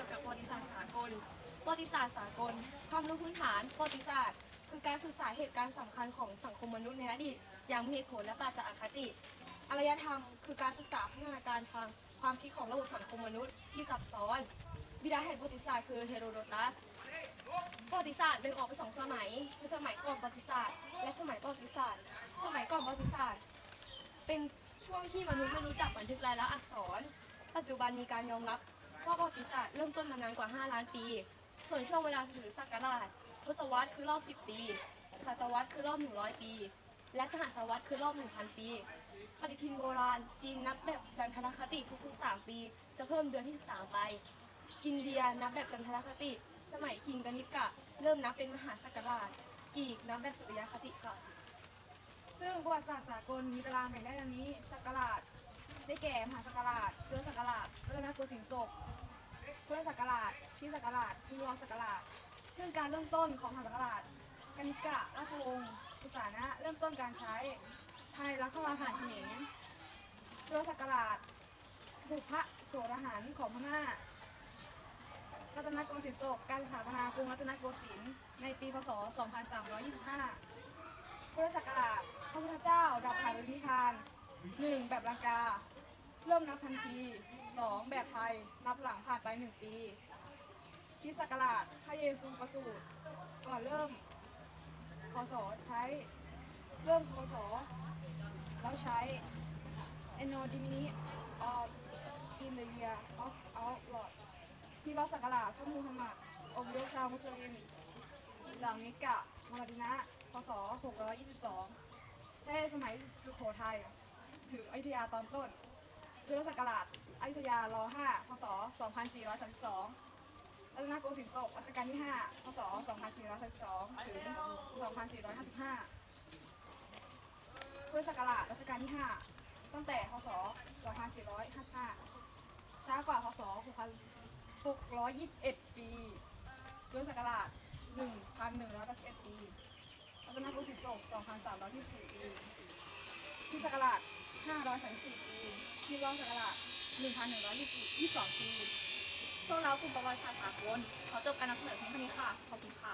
กี่ยวกับประวัติศาสตร์สากล ประวัติศาสตร์สากล ความรู้พื้นฐานประวัติศาสตร์ คือการศึกษาเหตุการณ์สำคัญของสังคมมนุษย์ในอดีตอย่างมีเหตุผลและปราจากอคติ อารยธรรม คือการศึกษาพัฒนาการทางความคิดของระบบสังคมมนุษย์ที่ซับซ้อน บิดาแห่งประวัติศาสตร์คือเฮโรโดตัส ประวัติศาสตร์แบ่งออกเป็นสองสมัยคือสมัยก่อนประวัติศาสตร์ และสมัยประวัติศาสตร์ สมัยก่อนประวัติศาสตร์ เป็นช่วงที่มนุษย์ไม่รู้จักบันทึกลายละอักษร ปัจจุบันมีการยอมรับ ว่าประวัติศาสตร์เริ่มต้นมานานกว่า 5 ล้านปี ส่วนช่วงเวลาถือศักราชทศวรรษคือรอบ 10 ปี ศตวรรษคือรอบ 100 ปี และสหศวรรษคือรอบ 1,000 ปี ปฏิทินโบราณจีนนับแบบจันทรคติทุกๆ 3 ปี จะเพิ่มเดือนที่ 13 ไป อินเดียนับแบบจันทรคติ สมัยคิงกนิกะ เริ่มนับเป็นมหาศักราชกีกนับแบบสุริยคติค่ะ ซึ่งประวัติศาสตร์สากลมีตารางแบ่งได้ดังนี้ศักราช สินทร์ศกพุทธศักราชคริสตศักราชฮินรอศักราช ซึ่งการเริ่มต้นของมหาศักราชกนิกะราชวงศ์สุสานะเริ่มต้นการใช้ไทยรักเข้ามาผ่านเขมรจุลศักราชบุพโสรหันของพม่ารัตนโกสินทร์ศกการสถาปนากรุงรัตนโกสินทร์ในปีพศ 2325 พุทธศักราชพระพุทธเจ้าดับขันนิพพานหนึ่งแบบลังกา เริ่มนับทันที สองแบบไทย นับหลังผ่านไปหนึ่งปีคริสต์ศักราชพระเยซูประสูติก่อนเริ่มพศใช้ เริ่มพศแล้วใช้ Anno Domini of in the year of our Lord ที่รัศักราชพระมูฮัมหมัดองค์ยกชาวมุสลิมจากมิกะมาดินะพศ 622 ใช้สมัยสุโขทัยถึงอยุธยาตอนต้นจุลศักราช ยุธยาร5พศ 2432รัตนโกสินทร์ศกรัชกาลที่ 5 พศ 2432 ถึง 2455พุทธศักราชรัชกาลที่ 5 ตั้งแต่ พศ 2455 ช้ากว่า พศ 621 ปีพุทธศักราช1,181ปีรัตนโกสินทร์ศก2,324 ปีคริสต์ศักราช534ปีคริสตศักราช 1,122ปีพวกเรากลุ่มประวัติศาสตร์สากลขอจบการนำเสนอเพียงเท่านี้ค่ะ ขอบคุณค่ะ